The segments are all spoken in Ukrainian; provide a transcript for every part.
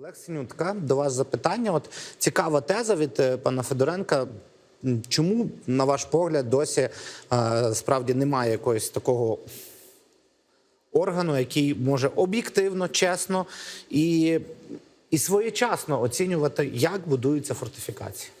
Олег Синютка, до вас запитання. От цікава теза від е, пана Федоренка. Чому, на ваш погляд, досі е, справді немає якогось такого органу, який може об'єктивно, чесно і, і своєчасно оцінювати, як будуються фортифікації?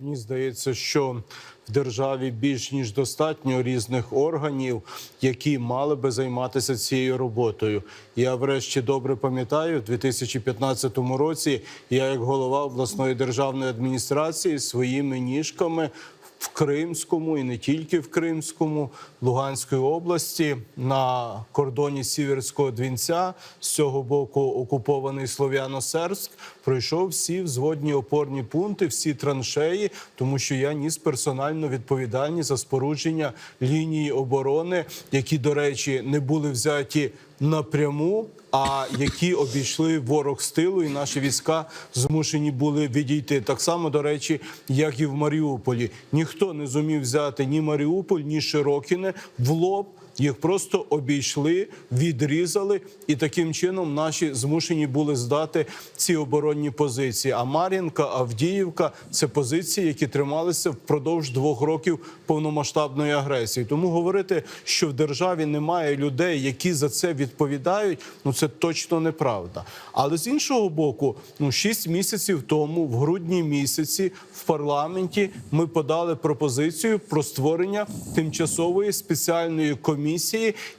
Мені здається, що в державі більш ніж достатньо різних органів, які мали би займатися цією роботою. Я, врешті, добре пам'ятаю, в 2015 році я, як голова обласної державної адміністрації, своїми ніжками. В Кримському і не тільки в Кримському, Луганської області на кордоні Сіверського Двінця з цього боку окупований Слов'яно-Сербськ пройшов всі взводні опорні пункти, всі траншеї, тому що я ніс персональну відповідальність за спорудження лінії оборони, які, до речі, не були взяті напряму, а які обійшли ворог з тилу, і наші війська змушені були відійти. Так само, до речі, як і в Маріуполі. Ніхто не зумів взяти ні Маріуполь, ні Широкіне в лоб. Їх просто обійшли, відрізали, і таким чином наші змушені були здати ці оборонні позиції. А Мар'їнка, Авдіївка це позиції, які трималися впродовж двох років повномасштабної агресії. Тому говорити, що в державі немає людей, які за це відповідають, ну це точно неправда. Але з іншого боку, ну шість місяців тому, в грудні місяці, в парламенті ми подали пропозицію про створення тимчасової спеціальної комісії,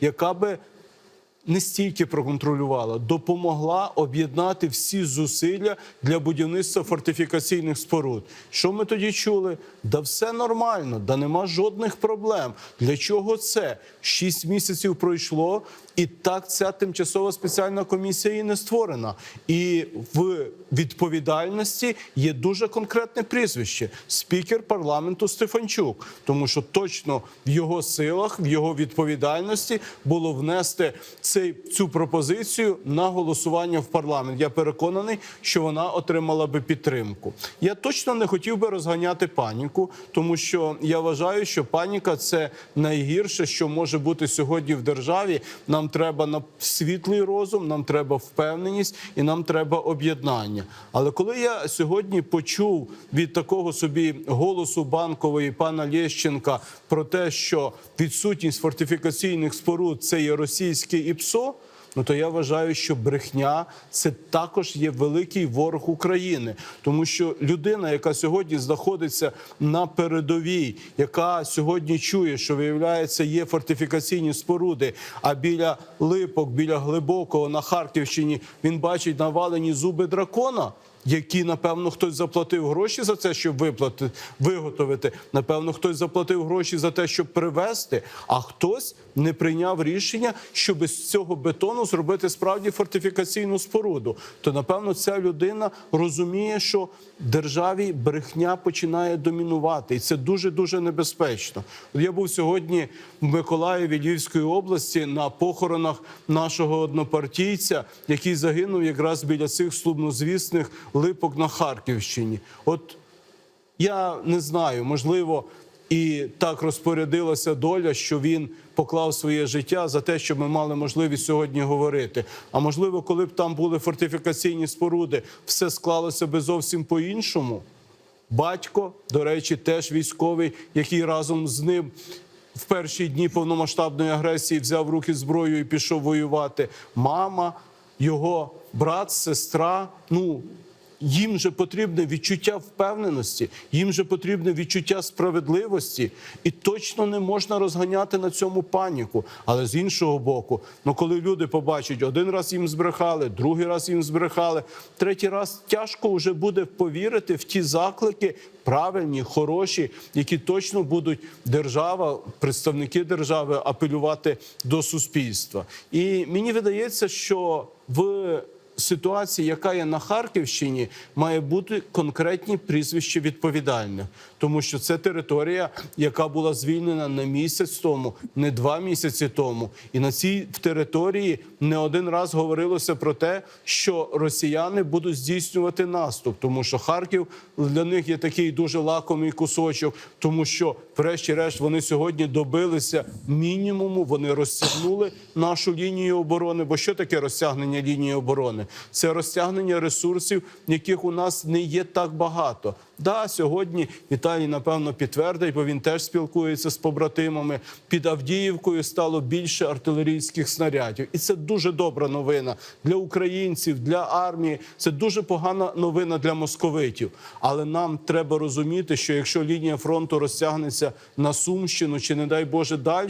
яка би не стільки проконтролювала, допомогла об'єднати всі зусилля для будівництва фортифікаційних споруд. Що ми тоді чули? Да все нормально, да нема жодних проблем. Для чого це? Шість місяців пройшло, і так ця тимчасова спеціальна комісія і не створена. І в відповідальності є дуже конкретне прізвище спікер парламенту Стефанчук, тому що точно в його силах, в його відповідальності було внести цей цю пропозицію на голосування в парламент. Я переконаний, що вона отримала би підтримку. Я точно не хотів би розганяти паніку, тому що я вважаю, що паніка це найгірше, що може бути сьогодні в державі. Нам треба на світлий розум, нам треба впевненість і нам треба об'єднання. Але коли я сьогодні почув від такого собі голосу банкової пана Лєщенка про те, що відсутність фортифікаційних споруд це є російське ІПСО. Ну то я вважаю, що брехня це також є великий ворог України, тому що людина, яка сьогодні знаходиться на передовій, яка сьогодні чує, що виявляється, є фортифікаційні споруди. А біля липок, біля глибокого на Харківщині він бачить навалені зуби дракона. Які напевно хтось заплатив гроші за це, щоб виплати виготовити. Напевно, хтось заплатив гроші за те, щоб привезти, а хтось не прийняв рішення, щоб з цього бетону зробити справді фортифікаційну споруду. То напевно ця людина розуміє, що державі брехня починає домінувати, і це дуже дуже небезпечно. Я був сьогодні в Миколаєві Львівської області на похоронах нашого однопартійця, який загинув якраз біля цих слубнозвісних липок на Харківщині. От я не знаю, можливо, і так розпорядилася доля, що він поклав своє життя за те, щоб ми мали можливість сьогодні говорити. А можливо, коли б там були фортифікаційні споруди, все склалося би зовсім по-іншому. Батько, до речі, теж військовий, який разом з ним в перші дні повномасштабної агресії взяв в руки зброю і пішов воювати. Мама, його брат, сестра. Ну їм же потрібне відчуття впевненості, їм же потрібне відчуття справедливості, і точно не можна розганяти на цьому паніку. Але з іншого боку, ну коли люди побачать, один раз їм збрехали, другий раз їм збрехали, третій раз тяжко вже буде повірити в ті заклики. Правильні, хороші, які точно будуть держава, представники держави апелювати до суспільства. І мені видається, що в ситуації, яка є на Харківщині, має бути конкретні прізвища відповідальних, тому що це територія, яка була звільнена не місяць тому, не два місяці тому, і на цій території не один раз говорилося про те, що росіяни будуть здійснювати наступ, тому що Харків для них є такий дуже лакомий кусочок, тому що, врешті-решт, вони сьогодні добилися мінімуму. Вони розтягнули нашу лінію оборони. Бо що таке розтягнення лінії оборони? Це розтягнення ресурсів, яких у нас не є так багато. Да, сьогодні Віталій напевно підтвердить, бо він теж спілкується з побратимами. Під Авдіївкою стало більше артилерійських снарядів, і це дуже добра новина для українців, для армії. Це дуже погана новина для московитів. Але нам треба розуміти, що якщо лінія фронту розтягнеться на Сумщину чи, не дай Боже, далі,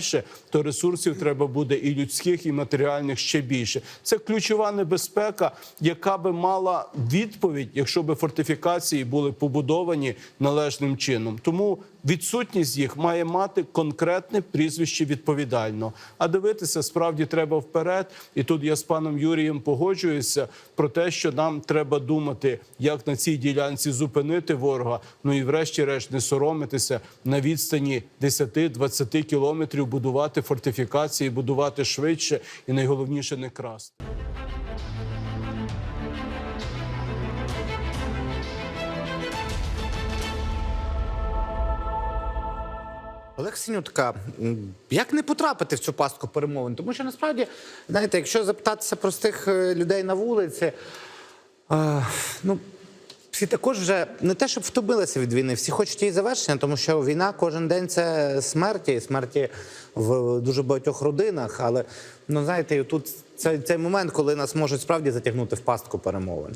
то ресурсів треба буде і людських, і матеріальних ще більше. Це ключова небезпека, яка би мала відповідь, якщо би фортифікації були побудовані належним чином. Тому відсутність їх має мати конкретне прізвище відповідально. А дивитися справді треба вперед. І тут я з паном Юрієм погоджуюся про те, що нам треба думати, як на цій ділянці зупинити ворога. Ну і врешті-решт не соромитися на відстані 10-20 кілометрів, будувати фортифікації, будувати швидше і найголовніше не красти. Олег Синютка, як не потрапити в цю пастку перемовин? Тому що насправді, знаєте, якщо запитатися простих е, людей на вулиці, е, ну. Всі також вже не те, щоб втомилися від війни, всі хочуть її завершення, тому що війна кожен день це смерті, смерті в дуже багатьох родинах. Але ну знаєте, тут цей, цей момент, коли нас можуть справді затягнути в пастку перемовин.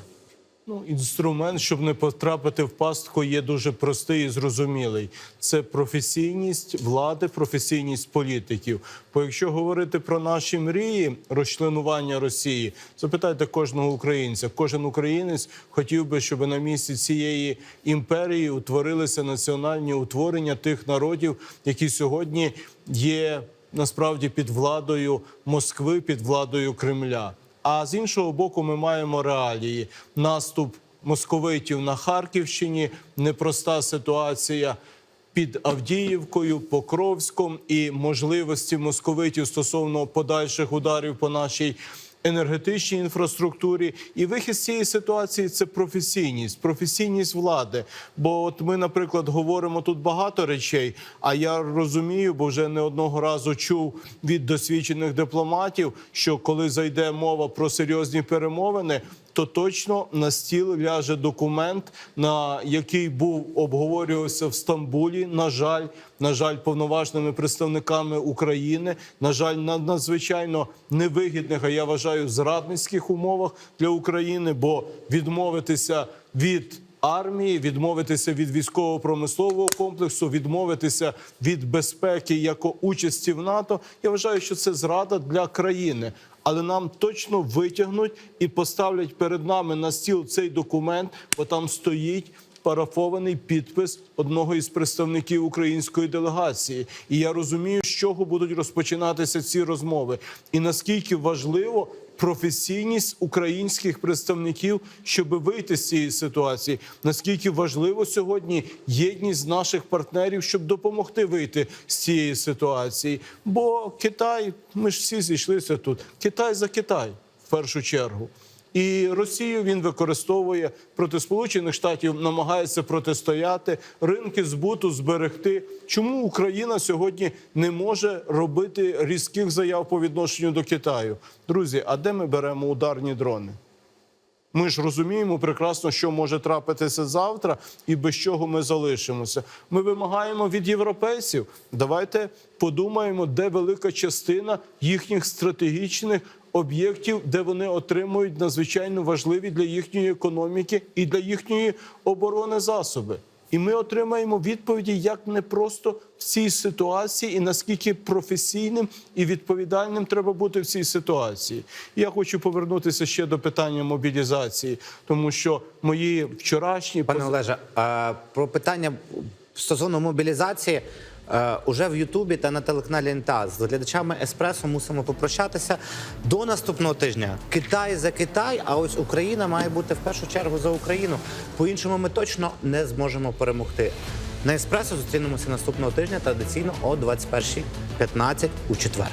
Ну, інструмент, щоб не потрапити в пастку, є дуже простий і зрозумілий. Це професійність влади, професійність політиків. Бо якщо говорити про наші мрії розчленування Росії, запитайте кожного українця. Кожен українець хотів би, щоб на місці цієї імперії утворилися національні утворення тих народів, які сьогодні є насправді під владою Москви, під владою Кремля. А з іншого боку, ми маємо реалії: наступ московитів на Харківщині, непроста ситуація під Авдіївкою, Покровськом і можливості московитів стосовно подальших ударів по нашій. Енергетичній інфраструктурі і вихід з цієї ситуації це професійність, професійність влади. Бо от ми, наприклад, говоримо тут багато речей. А я розумію, бо вже не одного разу чув від досвідчених дипломатів, що коли зайде мова про серйозні перемовини, то точно на стіл ляже документ, на який був обговорювався в Стамбулі. На жаль, на жаль, повноважними представниками України. На жаль, на надзвичайно невигідних, а я вважаю, зрадницьких умовах для України, бо відмовитися від. Армії відмовитися від військово-промислового комплексу, відмовитися від безпеки як участі в НАТО. Я вважаю, що це зрада для країни, але нам точно витягнуть і поставлять перед нами на стіл цей документ, бо там стоїть. Парафований підпис одного із представників української делегації, і я розумію, з чого будуть розпочинатися ці розмови, і наскільки важливо професійність українських представників, щоб вийти з цієї ситуації. Наскільки важливо сьогодні єдність наших партнерів, щоб допомогти вийти з цієї ситуації? Бо Китай, ми ж всі зійшлися тут. Китай за Китай в першу чергу. І Росію він використовує проти Сполучених Штатів, намагається протистояти ринки збуту зберегти. Чому Україна сьогодні не може робити різких заяв по відношенню до Китаю? Друзі, а де ми беремо ударні дрони? Ми ж розуміємо прекрасно, що може трапитися завтра, і без чого ми залишимося. Ми вимагаємо від європейців. Давайте подумаємо, де велика частина їхніх стратегічних об'єктів, де вони отримують надзвичайно важливі для їхньої економіки і для їхньої оборони засоби. І ми отримаємо відповіді, як не просто в цій ситуації, і наскільки професійним і відповідальним треба бути в цій ситуації. І я хочу повернутися ще до питання мобілізації, тому що мої вчорашні Пане Олеже, е, про питання стосовно мобілізації. Е, Уже в Ютубі та на телеканалі НТА з глядачами Еспресо мусимо попрощатися до наступного тижня. Китай за Китай, а ось Україна має бути в першу чергу за Україну. По-іншому ми точно не зможемо перемогти. На Еспресо зустрінемося наступного тижня традиційно о 21.15 у четвер.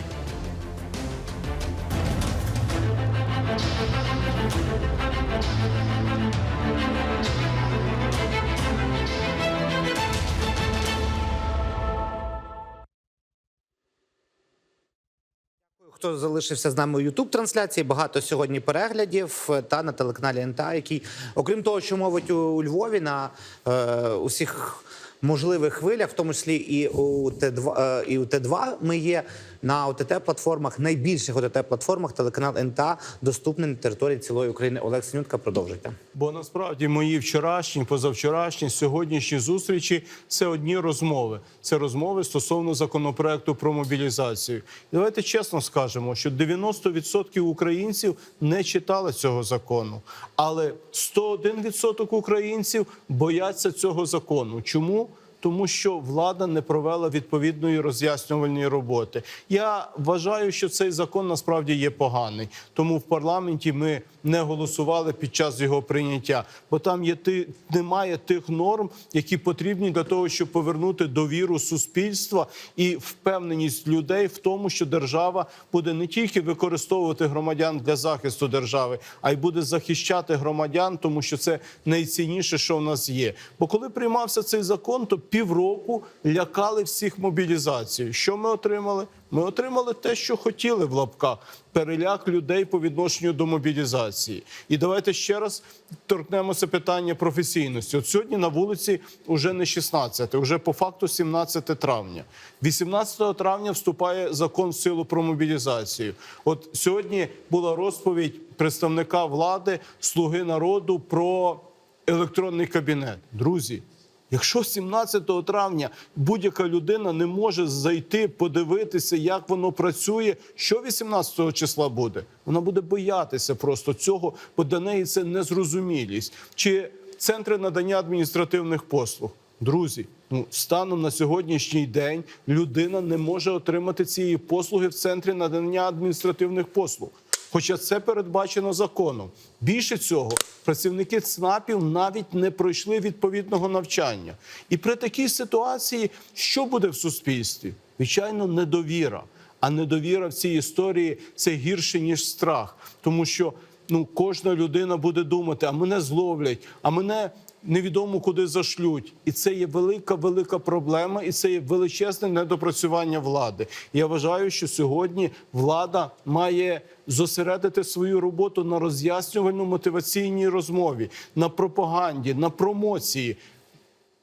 Хто залишився з нами у youtube трансляції, багато сьогодні переглядів е, та на телеканалі НТА, який, окрім того, що мовить у Львові на е, усіх можливих хвилях, в тому числі і у Т2, е, і у Т2 ми є на ОТТ-платформах, найбільших ОТТ-платформах телеканал НТА доступний на території цілої України. Олег Синютка, продовжуйте. Бо насправді мої вчорашні, позавчорашні, сьогоднішні зустрічі це одні розмови. Це розмови стосовно законопроекту про мобілізацію. Давайте чесно скажемо, що 90% українців не читали цього закону, але 101% українців бояться цього закону. Чому? Тому що влада не провела відповідної роз'яснювальної роботи. Я вважаю, що цей закон насправді є поганий. Тому в парламенті ми не голосували під час його прийняття, бо там є ти немає тих норм, які потрібні для того, щоб повернути довіру суспільства і впевненість людей в тому, що держава буде не тільки використовувати громадян для захисту держави, а й буде захищати громадян, тому що це найцінніше, що в нас є. Бо коли приймався цей закон, то півроку лякали всіх мобілізацією. Що ми отримали? Ми отримали те, що хотіли в лапках переляк людей по відношенню до мобілізації. І давайте ще раз торкнемося питання професійності. От сьогодні на вулиці вже не 16, вже по факту 17 травня. 18 травня вступає закон в силу про мобілізацію. От сьогодні була розповідь представника влади, слуги народу про електронний кабінет. Друзі. Якщо 17 травня будь-яка людина не може зайти, подивитися, як воно працює, що 18 числа буде? Вона буде боятися просто цього, бо для неї це незрозумілість. Чи центри надання адміністративних послуг? Друзі, ну станом на сьогоднішній день людина не може отримати цієї послуги в центрі надання адміністративних послуг. Хоча це передбачено законом. Більше цього, працівники ЦНАПів навіть не пройшли відповідного навчання. І при такій ситуації, що буде в суспільстві? Звичайно, недовіра. А недовіра в цій історії це гірше ніж страх, тому що ну кожна людина буде думати, а мене зловлять, а мене невідомо куди зашлють. І це є велика, велика проблема, і це є величезне недопрацювання влади. Я вважаю, що сьогодні влада має зосередити свою роботу на роз'яснювально-мотиваційній розмові, на пропаганді, на промоції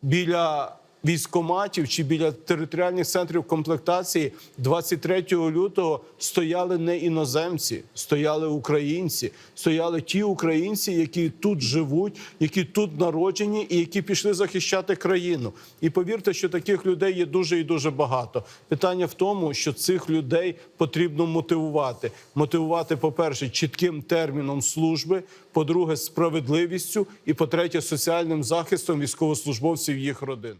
біля військоматів чи біля територіальних центрів комплектації 23 лютого стояли не іноземці, стояли українці, стояли ті українці, які тут живуть, які тут народжені і які пішли захищати країну. І повірте, що таких людей є дуже і дуже багато. Питання в тому, що цих людей потрібно мотивувати. Мотивувати, по-перше, чітким терміном служби, по-друге, справедливістю, і по-третє, соціальним захистом військовослужбовців їх родин.